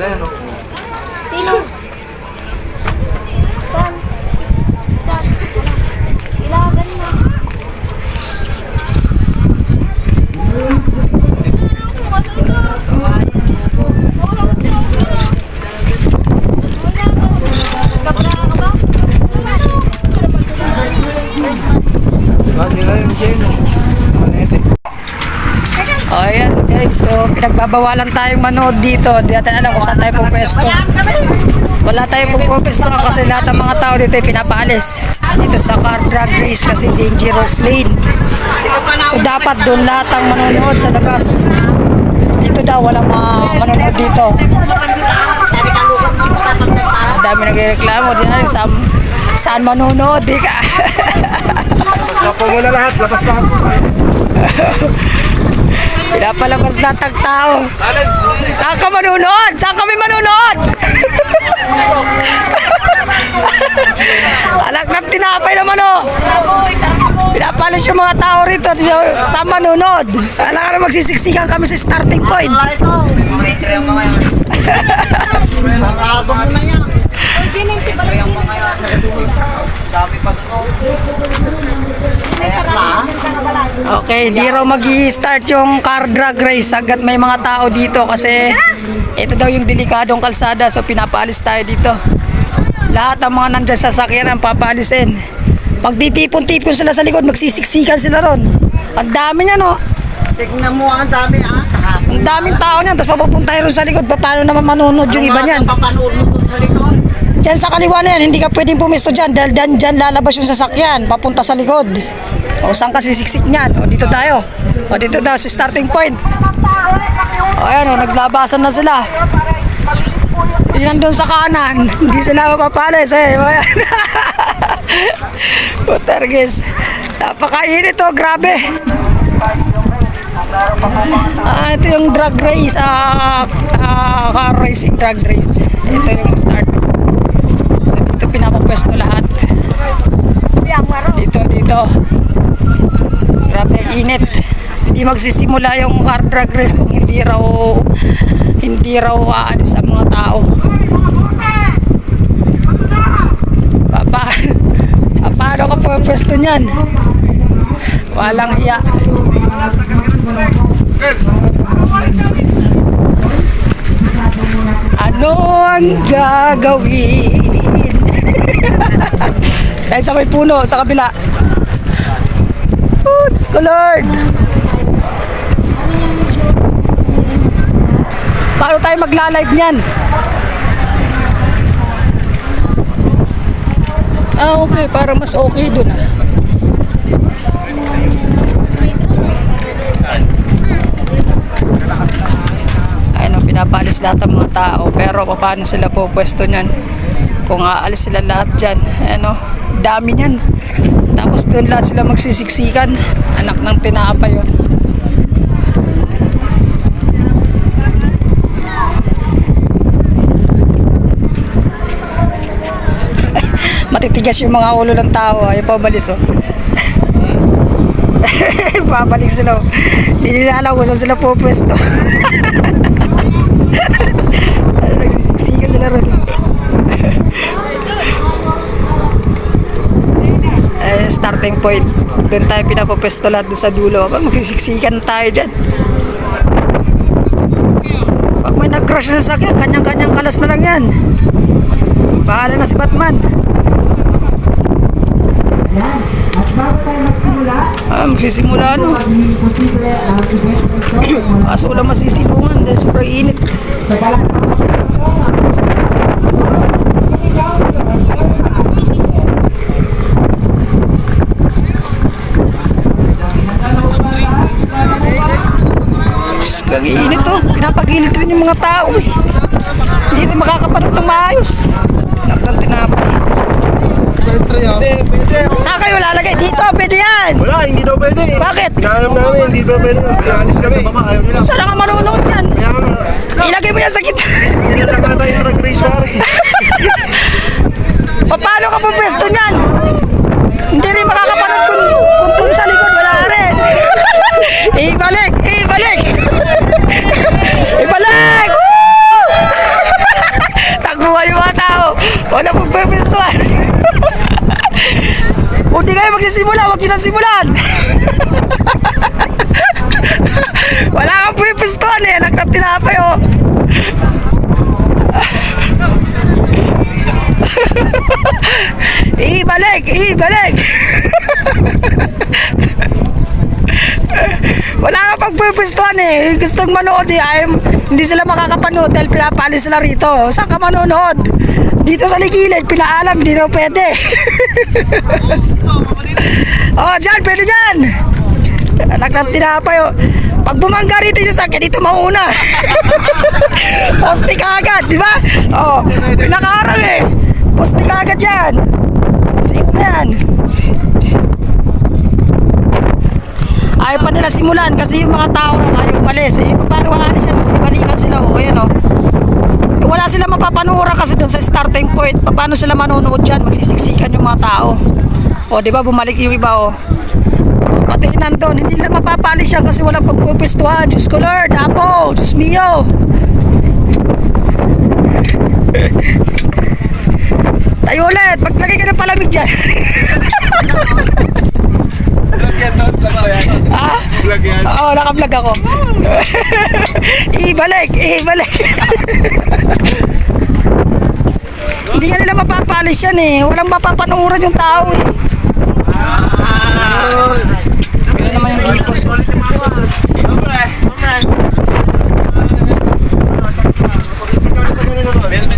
ね Pinagbabawalan tayong manood dito. Di natin alam kung saan tayo pupwesto. Wala tayong pupwesto kasi lahat ng mga tao dito ay pinapaalis. Dito sa car drag race kasi dangerous lane. So dapat doon lahat ang manonood sa labas. Dito daw walang mga manonood dito. Ang dami nagreklamo din ay saan, saan manonood di ka. Labas na po muna lahat. Labas lahat. Pinapalabas lahat ng tao. Saan ka manunood? Saan kami manunood? Alak ng tinapay naman oh. Pinapalis yung mga tao rito sa manunod. Alam ka na magsisiksikan kami sa starting point. Mo na yan. Okay, di raw mag start yung car drag race agad may mga tao dito kasi ito daw yung delikadong kalsada so pinapaalis tayo dito. Lahat ng mga nandyan sa sakyan ang papaalisin. Pag titipon-tipon sila sa likod, magsisiksikan sila ron. Ang dami niya no. Tignan mo ang dami ah. Ang daming tao niyan, tapos papupunta ron sa likod. Pa- Paano naman manunod yung iba niyan? Papanood mo sa likod. Diyan sa kaliwa na yan, hindi ka pwedeng pumisto dyan dahil dyan, dyan lalabas yung sasakyan, papunta sa likod. O saan ka sisiksik niyan? O dito tayo. O dito daw sa starting point. O ayan o, naglabasan na sila. Yan doon sa kanan, hindi sila mapapalis eh. Putergis. Napakainit o, grabe. Ah, ito yung drag race, ah, ah, car racing drag race. Ito yung start. So dito pinapapwesto lahat. Dito, dito. Grabe ang init. Hindi magsisimula yung car drag race kung hindi raw hindi raw aalis ang mga tao. Papa, paano ka pwesto niyan? Walang hiya. Ano ang gagawin? Dahil sa may puno, sa kabila. Oh, Diyos ko Lord. Paano tayo magla-live niyan? Ah, okay. Para mas okay dun ah. Ayun, oh, pinapalis lahat ng mga tao. Pero paano sila po pwesto niyan? Kung aalis sila lahat dyan. Ano, dami niyan. Tapos doon lahat sila magsisiksikan. Anak ng tinapa yun. Matitigas yung mga ulo ng tao. Ayaw pa umalis oh. Babalik sila. oh. Hindi nila alam kung saan sila pupwesto. Nagsisiksikan sila ron. eh, starting point. Doon tayo pinapapwesto lahat doon sa dulo. Magsisiksikan tayo dyan. Pag may nag-crush na sakyan, kanyang-kanyang kalas na lang yan. Bahala na si Batman. Ah, magsisimula ano. Kaso wala masisilungan dahil sobrang init. Diyos, Ang init to. Pinapagilid rin yung mga tao eh. Hindi rin makakapanood ng maayos. Anak ng tinapay. Saan kayo lalagay? Dito, pwede yan. Wala, hindi daw pwede. Bakit? Inaalam namin, hindi daw pwede. Pinalis kami. Sa baba, ayaw nila. Saan ka manonood yan? Ilagay mo yan sa gitna. hindi na tayo nag-race pare. Paano ka pupwesto niyan? Hindi rin makakapanood kung, kung dun sa likod, wala rin. Ibalik! Ibalik! Ibalik! Woo! Takbuhan yung mga tao. Wala pong pupwestuhan. Kung magsisimula, huwag nyo nang simulan. Wala kang pupwestuhan eh. Nagtap tinapay oh. Ibalik! Ibalik! Pang pupwestuhan eh. Gustong manood eh. Ay, hindi sila makakapanood dahil pinapaalis sila rito. Saan ka manonood? Dito sa ligilid, pinaalam, hindi raw pwede. oh, dyan, pwede dyan. Anak ng tinapay oh. Pag bumangga rito yung sakit, dito mauna. Poste ka agad, di ba? Oh, pinakaarang eh. Poste ka agad yan. Safe na yan. Ayaw pa nila simulan kasi yung mga tao ayaw palis. Eh, paano aalis yan? Balikan sila. O, ayan o. Wala sila mapapanuran kasi doon sa starting point. Paano sila manonood dyan? Magsisiksikan yung mga tao. O, di ba? Bumalik yung iba o. Pati yung nandun, hindi nila mapapalis yan kasi walang pagpupistuhan. Diyos ko Lord, Apo, Diyos mio. Tayo ulit, maglagay ka ng palamig dyan. Yan. Vlog ko yan. ah? Oo, naka-vlog ako. ibalik, ibalik. Hindi yan nila mapapalis yan eh. Walang mapapanuran yung tao eh. Ano naman yung gipos?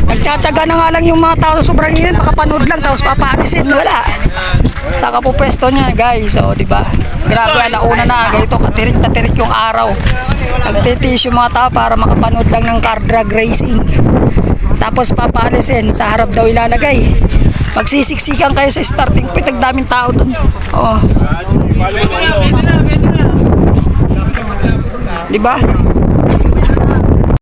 Nagtsatsaga na nga lang yung mga tao sobrang init, makapanood lang tapos papaalisin. Wala. Saka po pwesto niya guys, oh, di ba? Grabe, alauna na, ganito katirik na tirik yung araw. Nagtitiis yung mga tao para makapanood lang ng car drag racing. Tapos papaalisin, sa harap daw ilalagay. Magsisiksikan kayo sa starting point, ang daming tao dun. Oh, di ba?